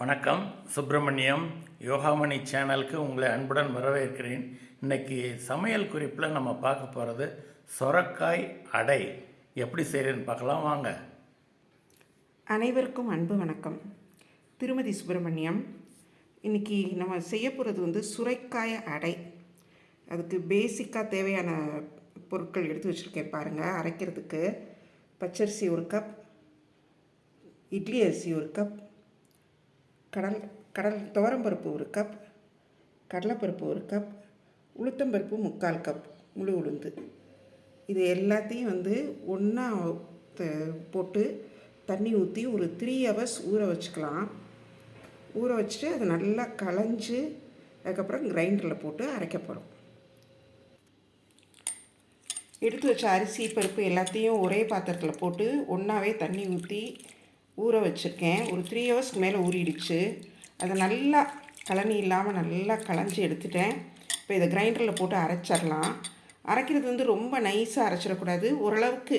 வணக்கம். சுப்பிரமணியம் யோகாமணி சேனலுக்கு உங்களை அன்புடன் வரவேற்கிறேன். இன்றைக்கி சமையல் குறிப்பில் நம்ம பார்க்க போகிறது சொரக்காய் அடை. எப்படி செய்கிறேன்னு பார்க்கலாம். வாங்க. அனைவருக்கும் அன்பு வணக்கம். திருமதி சுப்பிரமணியம் இன்னைக்கு நம்ம செய்ய போகிறது வந்து சுரைக்காய அடை. அதுக்கு பேசிக்காக தேவையான பொருட்கள் எடுத்து வச்சுருக்கேன் பாருங்கள் அரைக்கிறதுக்கு பச்சரிசி ஒரு கப் இட்லி அரிசி ஒரு கப் கடல் கடல் துவரம்பருப்பு ஒரு கப் கடலைப்பருப்பு ஒரு கப் உளுத்தம்பருப்பு முக்கால் கப் முழு உளுந்து. இது எல்லாத்தையும் வந்து ஒன்றா போட்டு தண்ணி ஊற்றி ஒரு த்ரீ ஹவர்ஸ் ஊற வச்சுக்கலாம். ஊற வச்சுட்டு அது நல்லா களைஞ்சு அதுக்கப்புறம் கிரைண்டரில் போட்டு அரைக்கப்படும் எடுத்து வச்ச அரிசி பருப்பு எல்லாத்தையும் ஒரே பாத்திரத்தில் போட்டு ஒன்றாவே தண்ணி ஊற்றி ஊற வச்சுருக்கேன். ஒரு த்ரீ ஹவர்ஸ்க்கு மேலே ஊறிடுச்சு. அதை நல்லா கழனி இல்லாமல் நல்லா களைஞ்சி எடுத்துட்டேன். இப்போ இதை கிரைண்டரில் போட்டு அரைச்சிடலாம். அரைக்கிறது வந்து ரொம்ப நைஸாக அரைச்சிடக்கூடாது. ஓரளவுக்கு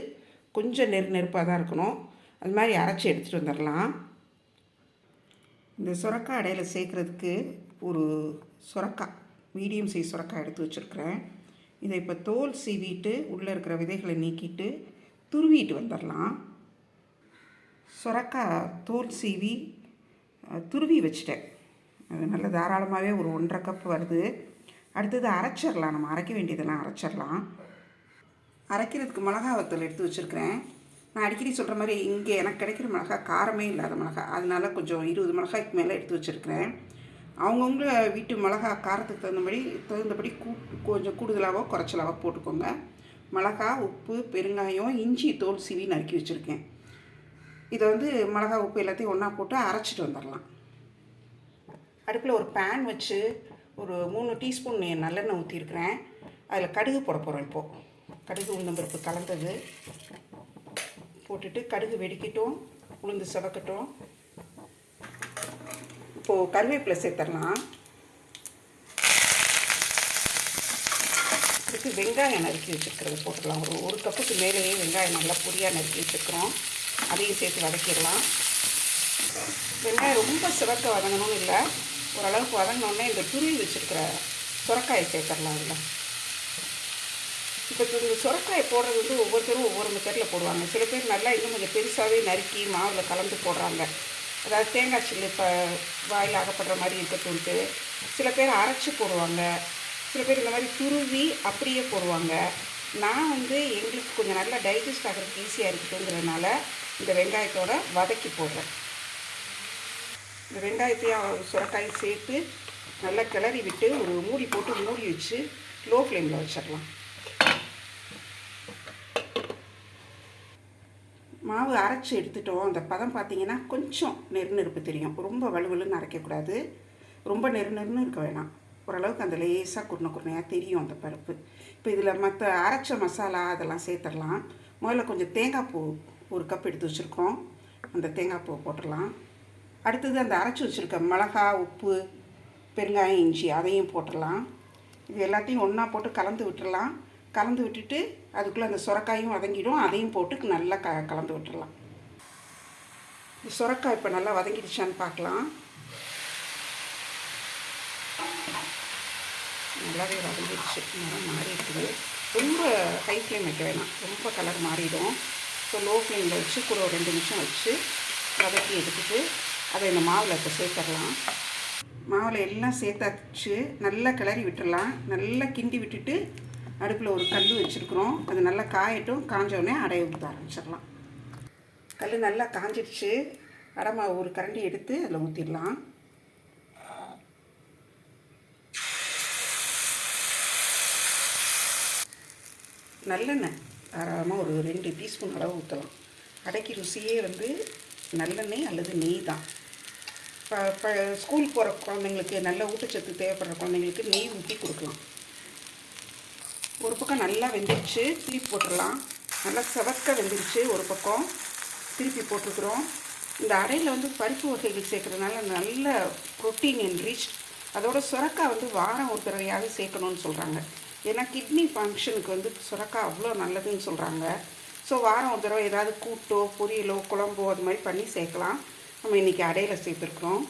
கொஞ்சம் நெரு நெருப்பாக தான் இருக்கணும். அது மாதிரி அரைச்சி எடுத்துகிட்டு வந்துடலாம். இந்த சுரக்காய் அடையில் சேர்க்குறதுக்கு ஒரு சுரக்காய் மீடியம் சைஸ் சுரக்காய் எடுத்து வச்சுருக்கிறேன். இதை இப்போ தோல் சீவிட்டு உள்ளே இருக்கிற விதைகளை நீக்கிட்டு துருவிட்டு வந்துடலாம். சுரக்காய் தோல் சீவி துருவி வச்சிட்டேன். அது நல்ல தாராளமாகவே ஒரு ஒன்றரை கப் வருது. அடுத்தது அரைச்சிடலாம். நம்ம அரைக்க வேண்டியதெல்லாம் அரைச்சிடலாம். அரைக்கிறதுக்கு மிளகா வத்தல் எடுத்து வச்சுருக்கிறேன். நான் அடிக்கடி சொல்கிற மாதிரி இங்கே எனக்கு கிடைக்கிற மிளகா காரமே இல்லாத மிளகா. அதனால கொஞ்சம் இருபது மிளகாய்க்கு மேலே எடுத்து வச்சுருக்கிறேன். அவங்கவுங்க வீட்டு மிளகா காரத்துக்கு தகுந்தபடி தகுந்தபடி கூ கொஞ்சம் கூடுதலாகவோ குறைச்சலாவோ போட்டுக்கோங்க. மிளகா உப்பு பெருங்காயம் இஞ்சி தோல் சீவி நறுக்கி வச்சுருக்கேன். இதை வந்து மிளகா உப்பு எல்லாத்தையும் ஒன்றா போட்டு அரைச்சிட்டு வந்துடலாம். அடுப்பில் ஒரு பேன் வச்சு ஒரு மூணு டீஸ்பூன் நல்லெண்ணெய் ஊற்றிருக்கிறேன் அதில் கடுகு போட போகிறோம் இப்போது கடுகு உளுந்தம்பருப்பு கலந்தது. போட்டுட்டு கடுகு வெடிக்கட்டும் உளுந்து செவக்கட்டும். இப்போது கருவேப்பிலை சேர்த்துடலாம் இதுக்கு வெங்காயம் நறுக்கி வச்சுருக்கிறது போட்டுக்கலாம். ஒரு ஒரு கப்புக்கு மேலேயே வெங்காயம் நல்லா பொடியாக நறுக்கி வச்சுருக்கிறோம். அதையும் சேர்த்து வதக்கிடலாம். வெங்காயம் ரொம்ப சிவக்க வதங்கணும்னு இல்லை. ஓரளவுக்கு வதங்கினோடனே இந்த துருவி வச்சுருக்கிற சுரக்காயை சேர்த்துடலாம் அதில் இப்போ இந்த சுரக்காயை போடுறது வந்து ஒவ்வொருத்தரும் ஒவ்வொரு மெத்தடில் போடுவாங்க. சில பேர் நல்லா இன்னும் கொஞ்சம் பெருசாகவே நறுக்கி மாவில் கலந்து போடுறாங்க. அதாவது தேங்காய் சில்லு இப்போ வாயில் அகப்படுற மாதிரி இருக்கட்டும்ட்டு. சில பேர் அரைச்சி போடுவாங்க. சில பேர் இந்த மாதிரி துருவி அப்படியே போடுவாங்க. நான் வந்து எங்களுக்கு கொஞ்சம் நல்லா டைஜஸ்ட் ஆகிறதுக்கு ஈஸியாக இருக்கட்டுங்கிறதுனால இந்த வெங்காயத்தோட வதக்கி போடுறேன். இந்த வெங்காயத்தையும் சுரக்காயும் சேர்த்து நல்லா கிளறி விட்டு ஒரு மூடி போட்டு மூடி வச்சு லோ ஃப்ளேமில் வச்சிடலாம். மாவு அரைச்சி எடுத்துட்டோம். அந்த பதம் பார்த்தீங்கன்னா கொஞ்சம் நெரு நெருப்பு தெரியும். ரொம்ப வலுவலுன்னு அரைக்கக்கூடாது. ரொம்ப நெரு நெருன்னு இருக்க வேணாம். ஓரளவுக்கு அந்த லேசாக குருணை குருணையாக தெரியும் அந்த பருப்பு. இப்போ இதில் மற்ற அரைச்ச மசாலா அதெல்லாம் சேர்த்துடலாம். முதல்ல கொஞ்சம் தேங்காய் பூ ஒரு கப் எடுத்து வச்சுருக்கோம். அந்த தேங்காய் பூ போட்டுடலாம். அடுத்தது அந்த அரைச்சி வச்சுருக்க மிளகா உப்பு பெருங்காயம் இஞ்சி அதையும் போட்டுடலாம். இது எல்லாத்தையும் ஒன்றா போட்டு கலந்து விட்டுடலாம். கலந்து விட்டுட்டு அதுக்குள்ளே அந்த சுரக்காயும் வதங்கிடும். அதையும் போட்டு நல்லா க கலந்து விட்டுடலாம். இந்த சுரக்காய் இப்போ நல்லா வதங்கிடுச்சான்னு பார்க்கலாம். நல்லாவே வதங்கிடுச்சு. நிறம் மாறி இருக்குது ரொம்ப ஹை ஃப்ளேம் வைக்க வேணாம். ரொம்ப கலர் மாறிடும். ஸோ லோ ஃப்ளேமில் வச்சு கூட ஒரு ரெண்டு நிமிஷம் வச்சு வதக்கி எடுத்துட்டு அதை இந்த மாவில் இப்போ சேர்த்துடலாம். மாவில் எல்லாம் சேர்த்தாச்சு. நல்லா கிளறி விட்டுடலாம். நல்லா கிண்டி விட்டுட்டு அடுப்பில் ஒரு கல் வச்சுருக்குறோம். அது நல்லா காயட்டும். காஞ்சோடனே அடைய ஊற்ற ஆரம்பிச்சிடலாம். கல் நல்லா காஞ்சிடுச்சு. அடமாவை மாவு ஒரு கரண்டி எடுத்து அதில் ஊற்றிடலாம் நல்லெண்ணெய். தாராளமாக ஒரு ரெண்டு டீஸ்பூன் அளவு ஊற்றலாம் அடைக்கு ருசியே வந்து நல்லெண்ணெய் அல்லது நெய் தான். இப்போ இப்போ ஸ்கூல் போகிற குழந்தைங்களுக்கு நல்ல ஊட்டச்சத்து தேவைப்படுற குழந்தைங்களுக்கு நெய் ஊற்றி கொடுக்கலாம். ஒரு பக்கம் நல்லா வெந்துருச்சு திருப்பி போட்டுடலாம். நல்லா செவக்க வெந்துருச்சு ஒரு பக்கம். திருப்பி போட்டுக்கிறோம். இந்த அடையில் வந்து பருப்பு வகைகள் சேர்க்குறதுனால நல்ல ப்ரோட்டீன் என்ரிச் அதோட சுரக்காய் வந்து வாரம் ஒரு தடவையாவது சேர்க்கணும்னு சொல்கிறாங்க ஏன்னா கிட்னி ஃபங்க்ஷனுக்கு வந்து சுரக்காய் அவ்வளோ நல்லதுன்னு சொல்கிறாங்க ஸோ வாரம் ஒரு தடவை ஏதாவது கூட்டோ பொரியலோ குழம்போ அது மாதிரி பண்ணி சேர்க்கலாம். நம்ம இன்றைக்கி அடையில் சேர்த்துருக்குறோம்.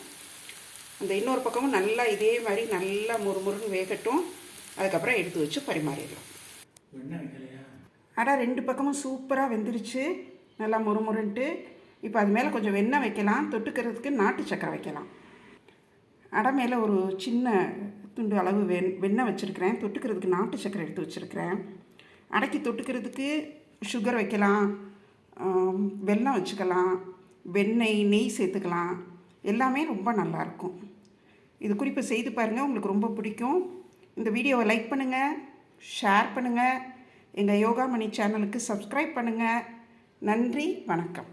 அந்த இன்னொரு பக்கமும் நல்லா இதே மாதிரி நல்லா முறுமுறுன்னு வேகட்டும். அதுக்கப்புறம் எடுத்து வச்சு பரிமாறிடலாம். அடை ரெண்டு பக்கமும் சூப்பராக வெந்துருச்சு. நல்லா முறுமுறுன்ட்டு. இப்போ அது மேலே கொஞ்சம் வெண்ணெய் வைக்கலாம். தொட்டுக்கிறதுக்கு நாட்டு சக்கரை வைக்கலாம். அடை மேலே ஒரு சின்ன துண்டு அளவு வெண் வெண்ணெய் வச்சுருக்கிறேன். தொட்டுக்கிறதுக்கு நாட்டு சக்கரை எடுத்து வச்சுருக்கிறேன். அடைக்கு தொட்டுக்கிறதுக்கு சுகர் வைக்கலாம். வெல்லம் வச்சுக்கலாம். வெண்ணெய் நெய் சேர்த்துக்கலாம். எல்லாமே ரொம்ப நல்லாயிருக்கும் இது குறிப்பு செய்து பாருங்கள் உங்களுக்கு ரொம்ப பிடிக்கும். இந்த வீடியோவை லைக் பண்ணுங்கள் ஷேர் பண்ணுங்கள் எங்கள் யோகா மணி சேனலுக்கு சப்ஸ்கிரைப் பண்ணுங்கள் நன்றி வணக்கம்.